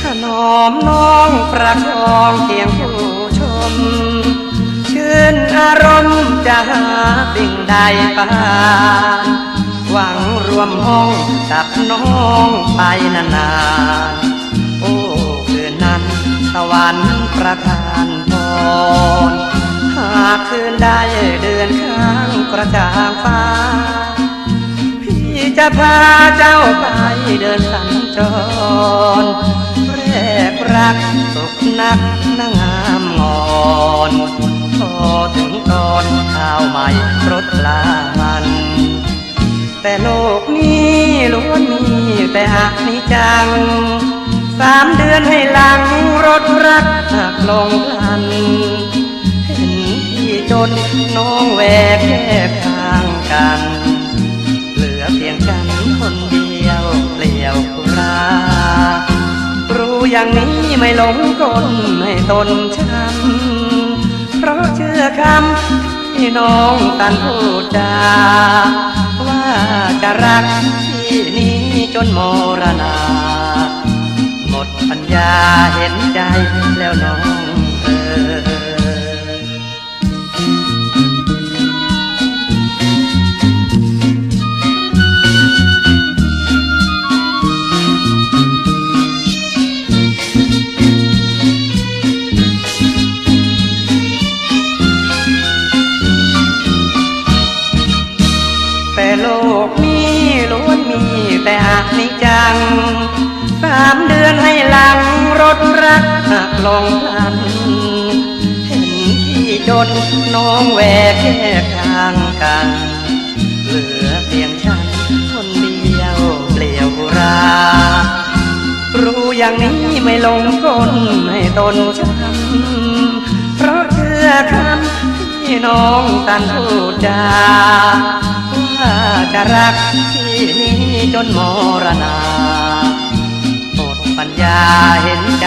ถนอมน้องประคองเคียงผู้ชม ชื่นอารมณ์จะหาสิ่งใดปาน วมห้องกับน้องไปนานๆโอ้คืนนั้นสวรรค์ประทานพรหากคืนได้เดือนข้างกระจ่างฟ้า พี่จะพาเจ้าไปเดินสัญจรแรกรักสุขนักนางงามงอนพอถึงตอนข้าวใหม่รถลามันแต่โล จัง สามเดือนให้หลังรถรักหักลงพลัน เห็นพี่จนน้องแหวกแยกทางกัน เหลือเพียงฉันคนเดียวเปลี่ยวรารู้อย่างนี้ไม่หลงกลให้ตนช้ำเพราะเชื่อคำที่น้องตันพูดจาว่าจะรักที่นี้ จนมรณา หมดปัญญาเห็นใจแล้วน้องเออแต่โลกนี้ล้ แต่หักนิจัง สามเดือนให้หลังรถรักหักลงพลัน เห็นพี่จนน้องแหวกแยกทางกัน เหลือเพียงฉันคนเดียวเปลี่ยวรา รู้อย่างนี้ไม่ลงกลให้ตนช้ำเพราะเชื่อคำที่น้องตันพูดจาว่าจะรัก จนมรณาหมดปัญญาเห็นใจ